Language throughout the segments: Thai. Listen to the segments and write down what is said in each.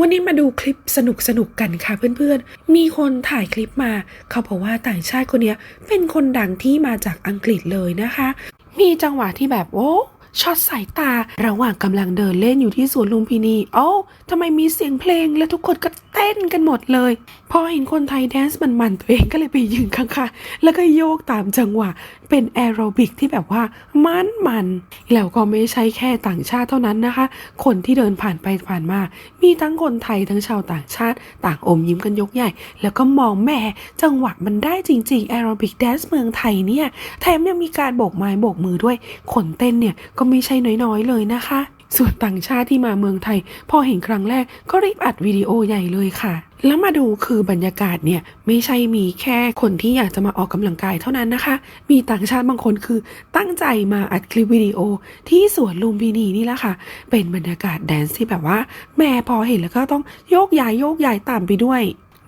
วันนี้มาดูคลิปสนุกสนุกๆกันค่ะเพื่อนๆ มีคนถ่ายคลิปมา เขาบอกว่าต่างชาติคนนี้เป็นคนดังที่มาจากอังกฤษเลยนะคะ มีจังหวะที่แบบโอ้ ช็อตสายตา ระหว่างกำลังเดินเล่นอยู่ที่สวนลุมพินีโอ้ทำไมมีเสียงเพลงและทุกคนก็เต้นกันหมดเลย พอเห็นคนไทยแดนซ์มันๆตัวเองก็เลยไปยืนข้างๆแล้วก็โยกตามจังหวะ เป็นแอโรบิกที่แบบว่ามันมันๆแล้วก็ไม่ใช่แค่ต่างชาติเท่านั้นนะคะ คนที่เดินผ่านไปผ่านมา มีทั้งคนไทยทั้งชาวต่างชาติ ต่างอมยิ้มกันยกใหญ่ แล้วก็มองแม่จังหวะมันได้จริงๆแอโรบิกแดนซ์เมืองไทยเนี่ยแถมยังมีการโบกไม้โบกมือด้วยคนเต้นเนี่ยก็ไม่ใช่น้อยๆเลยนะคะ ส่วนต่างชาติที่มาเมืองไทย พอเห็นครั้งแรกก็รีบอัดวิดีโอใหญ่เลยค่ะแล้วมาดูคือบรรยากาศเนี่ยไม่ใช่มีแค่คนที่อยากจะมาออกกำลังกายเท่านั้นนะคะ มีต่างชาติบางคนคือตั้งใจมาอัดคลิปวิดีโอที่สวนลุมพินีนี่แหละค่ะ เป็นบรรยากาศแดนซ์ที่แบบว่า แม่พอเห็นแล้วก็ต้องโยกย้ายโยกย้ายตามไปด้วย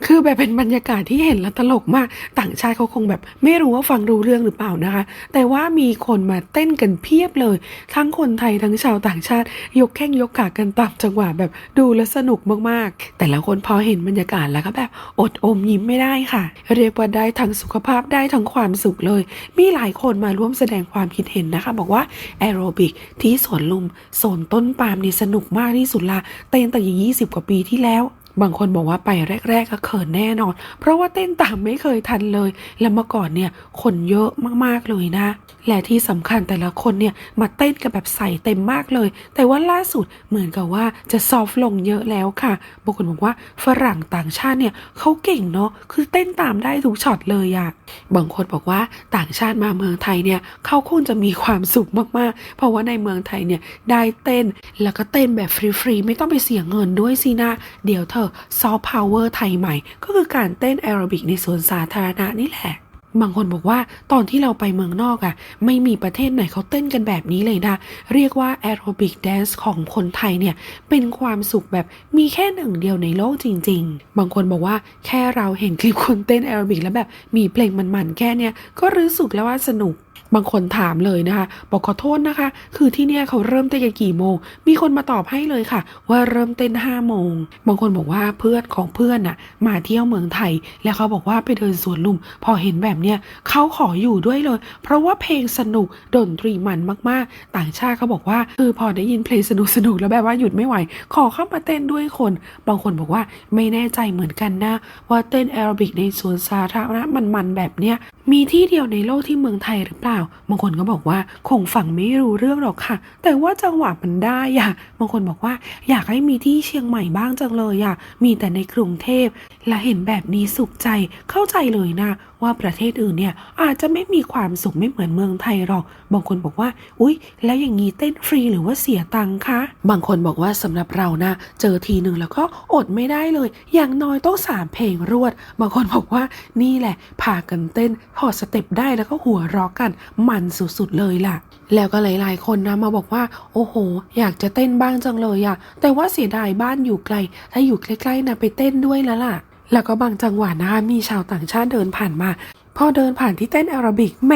คือแบบเป็นบรรยากาศที่เห็นแล้วตลกมาก ต่างชาติเขาคงแบบไม่รู้ว่าฟังรู้เรื่องหรือเปล่านะคะ แต่ว่ามีคนมาเต้นกันเพียบเลย ทั้งคนไทยทั้งชาวต่างชาติ ยกแข้งยกขากันตามจังหวะแบบดูแลสนุกมากๆ แต่ละคนพอเห็นบรรยากาศแล้วก็แบบอดอมยิ้มไม่ได้ค่ะ เรียกว่าได้ทั้งสุขภาพได้ทั้งความสุขเลย มีหลายคนมาร่วมแสดงความคิดเห็นนะคะ บอกว่าแอโรบิกที่สวนลุมโซนต้นปาล์มนี่สนุกมากที่สุดละเต้นแต่ยี่สิบกว่าปีที่แล้ว บางคนบอกว่าไปแรก ๆ ก็เขินแน่นอน เพราะว่าเต้นตามไม่เคยทันเลย แล้วเมื่อก่อนเนี่ยคนเยอะมากๆเลยนะ และที่สำคัญแต่ละคนเนี่ยมาเต้นกันแบบใส่เต็มมากเลย แต่ว่าล่าสุดเหมือนกับว่าจะซอฟลงเยอะแล้วค่ะบางคนบอกว่าฝรั่งต่างชาติเนี่ยเขาเก่งเนาะคือเต้นตามได้ทุกช็อตเลยอะบางคนบอกว่าต่างชาติมาเมืองไทยเนี่ยเขาคงจะมีความสุขมากๆ เพราะว่าในเมืองไทยเนี่ยได้เต้นแล้วก็เต้นแบบฟรีๆไม่ต้องไปเสียเงินด้วยสินะเดี๋ยวเธอซอฟต์พาวเวอร์ไทยใหม่ ก็คือการเต้นแอโรบิกในสวนสาธารณะนี่แหละ บางคนบอกว่าตอนที่เราไปเมืองนอกอะ่ะ ไม่มีประเทศไหนเขาเต้นกันแบบนี้เลยนะ เรียกว่าแอโรบิกแดนซ์ของคนไทยเนี่ย เป็นความสุขแบบมีแค่หนึ่งเดียวในโลกจริง ๆ บางคนบอกว่าแค่เราเห็นคลิปคนเต้นแอโรบิกแล้วแบบมีเพลงมันๆแค่เนี้ยก็รู้สึกแล้วว่าสนุก บางคนถามเลยนะคะ บอกขอโทษนะคะ คือที่เนี่ยเขาเริ่มเต้นกันกี่โมง มีคนมาตอบให้เลยค่ะ ว่าเริ่มเต้น5โมง บางคนบอกว่าเพื่อนของเพื่อนน่ะ มาเที่ยวเมืองไทย แล้วเขาบอกว่าไปเดินสวนลุม พอเห็นแบบเนี้ยเขาขออยู่ด้วยเลย เพราะว่าเพลงสนุกดนตรีมันมากๆ ต่างชาติเขาบอกว่าคือพอได้ยินเพลงสนุกสนุกๆแล้วแบบว่าหยุดไม่ไหว ขอเข้ามาเต้นด้วยคน บางคนบอกว่าไม่แน่ใจเหมือนกันนะ ว่าเต้นแอโรบิกในสวนสาธารณะมันๆแบบเนี้ยมีที่เดียวในโลกที่เมืองไทยหรือเปล่าบางคนก็บอกว่าคงฟังไม่รู้เรื่องหรอกค่ะ แต่ว่าจังหวะมันได้อะบางคนบอกว่า อยากให้มีที่เชียงใหม่บ้างจังเลยอะมีแต่ในกรุงเทพและเห็นแบบนี้สุขใจเข้าใจเลยนะ ว่าประเทศอื่นเนี่ยอาจจะไม่มีความสุขไม่เหมือนเมืองไทยหรอก บางคนบอกว่า อุ๊ย แล้วอย่างนี้เต้นฟรีหรือว่าเสียตังคะ บางคนบอกว่าสำหรับเรานะ เจอทีหนึ่งแล้วก็อดไม่ได้เลย อย่างน้อยต้องสามเพลงรวด บางคนบอกว่านี่แหละพากันเต้นพอสเต็ปได้แล้วก็หัวเรอกันมันสุดๆเลยล่ะ แล้วก็หลาย ๆ คนนะมาบอกว่า โอ้โห อยากจะเต้นบ้างจังเลยอะแต่ว่าเสียดายบ้านอยู่ไกล ถ้าอยู่ใกล้ๆนะไปเต้นด้วยแล้วล่ะ แล้วก็บางจังหวะนะคะมีชาวต่างชาติเดินผ่านมาพอเดินผ่านที่เต้นแอโรบิกแหม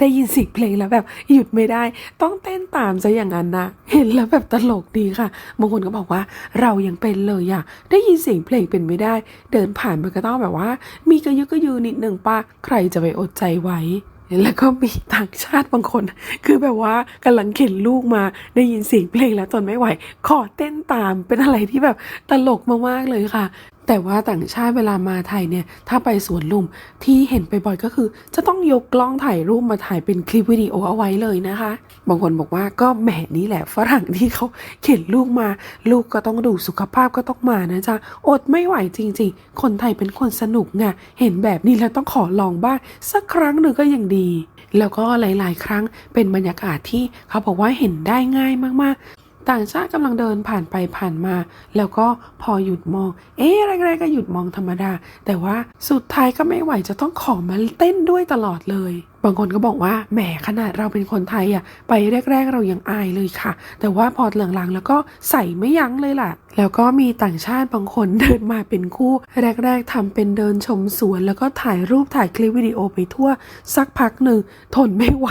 ได้ยินเสียงเพลงแล้วแบบหยุดไม่ได้ ต้องเต้นตามซะอย่างนั้นนะเห็นแล้วแบบตลกดีค่ะบางคนก็บอกว่าเรายังเป็นเลยอะได้ยินเสียงเพลงเป็นไม่ได้ เดินผ่านมันก็ต้องแบบว่า มีกระยึกกระยือนิดหนึ่งปะใครจะไปอดใจไว้แล้วก็มีต่างชาติบางคน คือแบบว่ากำลังเข็นลูกมาได้ยินเสียงเพลงแล้วทนไม่ไหว ขอเต้นตามเป็นอะไรที่แบบตลกมากๆเลยค่ะ แต่ว่าต่างชาติเวลามาไทยเนี่ยถ้าไปสวนลุมที่เห็นไปบ่อยก็คือ จะต้องยกกล้องถ่ายรูปมาถ่ายเป็นคลิปวิดีโอเอาไว้เลยนะคะ บางคนบอกว่าก็แหมนี่แหละฝรั่งที่เขาเข็นลูกมา ลูกก็ต้องดูสุขภาพก็ต้องมานะจ๊ะอดไม่ไหวจริง ๆ คนไทยเป็นคนสนุกไงเห็นแบบนี้แล้วต้องขอลองบ้างสักครั้งหนึ่งก็ยังดี แล้วก็หลาย ๆ ครั้งเป็นบรรยากาศที่เขาบอกว่าเห็นได้ง่ายมากๆ ต่างชาติกำลังเดินผ่านไปผ่านมา แล้วก็พอหยุดมอง เอ๊ะแรกๆก็หยุดมองธรรมดา แต่ว่าสุดท้ายก็ไม่ไหวจะต้องขอมาเต้นด้วยตลอดเลยบางคนก็บอกว่าแหมขนาดเราเป็นคนไทยอะไปแรก ๆ เรายังอายเลยค่ะ แต่ว่าพอหลังๆ แล้วก็ใส่ไม่ยั้งเลยล่ะ แล้วก็มีต่างชาติบางคนเดินมาเป็นคู่ แรก ๆทำเป็นเดินชมสวน แล้วก็ถ่ายรูปถ่ายคลิปวิดีโอไปทั่ว สักพักหนึ่งทนไม่ไหว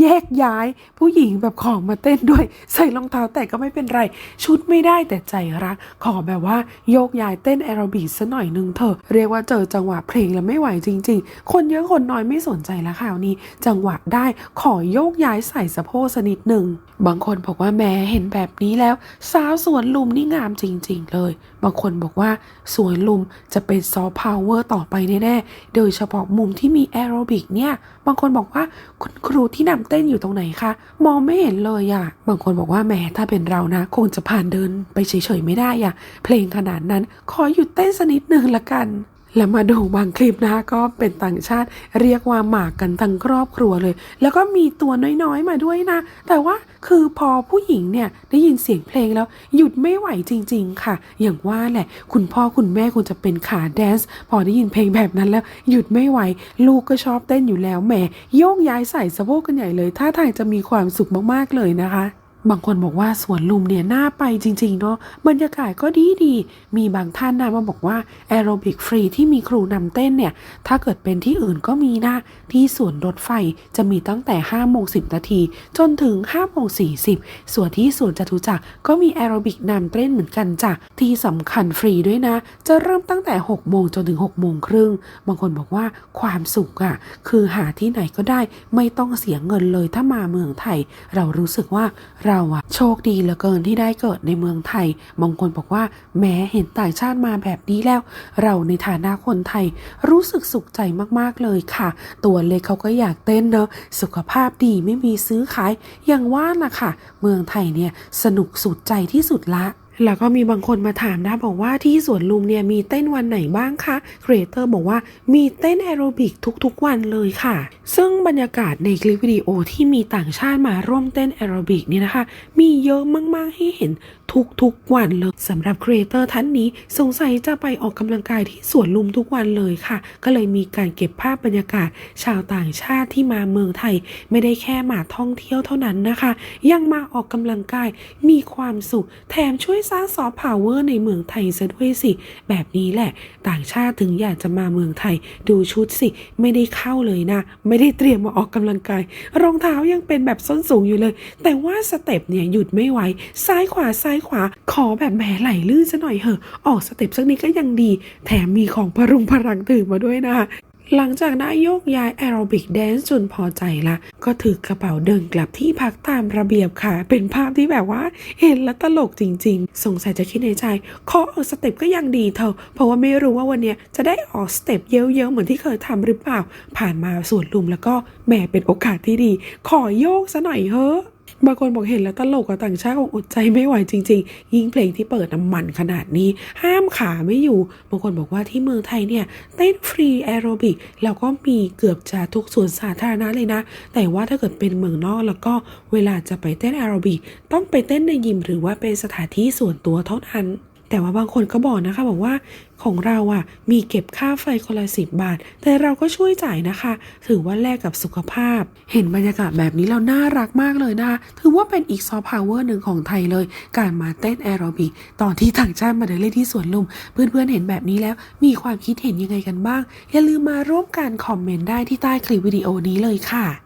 แยกย้าย ผู้หญิงแบบของมาเต้นด้วย ใส่รองเท้าแต่ก็ไม่เป็นไร ชุดไม่ได้แต่ใจรัก ขอแบบว่าโยกย้ายเต้นแอโรบิกซะหน่อยนึงเถอะเรียกว่าเจอจังหวะเพลงแล้วไม่ไหวจริง ๆ คนเยอะคนน้อยไม่สนใจล้วข่าวนี้ จังหวะได้ขอโยกย้ายใส่สะโพกสนิดหนึ่ง บางคนบอกว่าแม้เห็นแบบนี้แล้ว สาวสวนลุมนี่งามจริง ๆ เลย บางคนบอกว่าสวนลุมจะเป็นซอฟต์พาวเวอร์ต่อไปแน่ๆ โดยเฉพาะมุมที่มีแอโรบิกเนี่ย บางคนบอกว่าคุณครูที่นำเต้นอยู่ตรงไหนคะ มองไม่เห็นเลยอะบางคนบอกว่าแหมถ้าเป็นเรานะ คงจะผ่านเดินไปเฉยๆไม่ได้อะเพลงขนาดนั้น ขอหยุดเต้นสนิดหนึ่งละกัน แล้วมาดูบางคลิปนะคะก็เป็นต่างชาติเรียกว่าหมากกันทั้งครอบครัวเลย แล้วก็มีตัวน้อยๆมาด้วยนะ แต่ว่าคือพอผู้หญิงเนี่ยได้ยินเสียงเพลงแล้วหยุดไม่ไหวจริง ๆ ค่ะ อย่างว่าแหละคุณพ่อคุณแม่คุณจะเป็นขาแดนซ์พอได้ยินเพลงแบบนั้นแล้ว หยุดไม่ไหว ลูกก็ชอบเต้นอยู่แล้วแหมโยกย้ายใส่สะโพกกันใหญ่เลยท่าทางจะมีความสุขมากๆเลยนะคะ บางคนบอกว่าสวนลุมเนี่ยน่าไปจริง ๆ เนาะบรรยากาศก็ดีดี มีบางท่านนะมาบอกว่าแอโรบิกฟรีที่มีครูนำเต้นเนี่ย ถ้าเกิดเป็นที่อื่นก็มีนะ ที่สวนรถไฟจะมีตั้งแต่5โมง10 นาที จนถึง5โมง40 ส่วนที่สวนจตุจักรก็มีแอโรบิกนำเต้นเหมือนกันจ้ะที่สำคัญฟรีด้วยนะ จะเริ่มตั้งแต่6โมงจนถึง6โมงครึ่งบางคนบอกว่าความสุขอะ่ะคือหาที่ไหนก็ได้ไม่ต้องเสียเงินเลยถ้ามาเมืองไทย เรารู้สึกว่าเราอะโชคดีเหลือเกินที่ได้เกิดในเมืองไทย บางคนบอกว่า แม้เห็นต่างชาติมาแบบนี้แล้ว เราในฐานะคนไทย รู้สึกสุขใจมากๆเลยค่ะ ตัวเล็กเขาก็อยากเต้นเนาะสุขภาพดีไม่มีซื้อขายอย่างว่าล่ะค่ะ เมืองไทยเนี่ยสนุกสุดใจที่สุดละ แล้วก็มีบางคนมาถามนะบอกว่าที่สวนลุมเนี่ยมีเต้นวันไหนบ้างคะครีเอเตอร์บอกว่ามีเต้นแอโรบิกทุกๆวันเลยค่ะ ซึ่งบรรยากาศในคลิปวิดีโอที่มีต่างชาติมาร่วมเต้นแอโรบิกเนี่ยนะคะ มีเยอะมากๆให้เห็นทุกๆวันเลยสำหรับครีเอเตอร์ท่านนี้สงสัยจะไปออกกำลังกายที่สวนลุมทุกวันเลยค่ะ ก็เลยมีการเก็บภาพบรรยากาศ ชาวต่างชาติที่มาเมืองไทย ไม่ได้แค่มาท่องเที่ยวเท่านั้นนะคะ ยังมาออกกำลังกายมีความสุขแถมช่วยสร้างซอฟต์พาวเวอร์ในเมืองไทยซะด้วยสิ แบบนี้แหละ ต่างชาติถึงอยากจะมาเมืองไทย ดูชุดสิ ไม่ได้เข้าเลยนะ ไม่ได้เตรียมมาออกกำลังกาย รองเท้ายังเป็นแบบส้นสูงอยู่เลย แต่ว่าสเต็ปเนี่ยหยุดไม่ไหว ซ้ายขวาซ้ายขวา ขอแบบแหมไหลลื่นซะหน่อยเหอะ ออกสเต็ปสักนิดก็ยังดี แถมมีของพรุงพรังถือมาด้วยนะคะ หลังจากได้โยกย้ายแอโรบิกแดนซ์จนพอใจละ ก็ถือกระเป๋าเดินกลับที่พักตามระเบียบค่ะ เป็นภาพที่แบบว่า เห็นแล้วตลกจริงๆ สงสัยจะคิดในใจขอออกสเต็ปก็ยังดีเถอะเพราะว่าไม่รู้ว่าวันเนี้ยจะได้ออกสเต็ปเยอะๆ เหมือนที่เคยทำหรือเปล่า ผ่านมาสวนลุมแล้วก็แหมเป็นโอกาสที่ดี ขอโยกซะหน่อยเฮ้อ บางคนบอกเห็นแล้วตลกกับต่างชาติคงอดใจไม่ไหวจริง ๆ ยิ่งเพลงที่เปิดน้ำมันขนาดนี้ ห้ามขาไม่อยู่ บางคนบอกว่าที่เมืองไทยเนี่ยเต้นฟรีแอโรบิกแล้วก็มีเกือบจะทุกสวนสาธารณะเลยนะ แต่ว่าถ้าเกิดเป็นเมืองนอกแล้วก็เวลาจะไปเต้นแอโรบิกต้องไปเต้นในยิมหรือว่าเป็นสถานที่ส่วนตัวเท่านั้น แต่ว่าบางคนก็บอกนะคะบอกว่าของเราอะมีเก็บค่าไฟคนละสิบบาท แต่เราก็ช่วยจ่ายนะคะ ถือว่าแลกกับสุขภาพ เห็นบรรยากาศแบบนี้แล้วน่ารักมากเลยนะคะถือว่าเป็นอีกซอฟต์พาวเวอร์หนึ่งของไทยเลย การมาเต้นแอโรบิกตอนที่ต่างชาติมาเดินเล่นที่สวนลุม เพื่อนๆเห็นแบบนี้แล้วมีความคิดเห็นยังไงกันบ้าง อย่าลืมมาร่วมกันคอมเมนต์ได้ที่ใต้คลิปวิดีโอนี้เลยค่ะ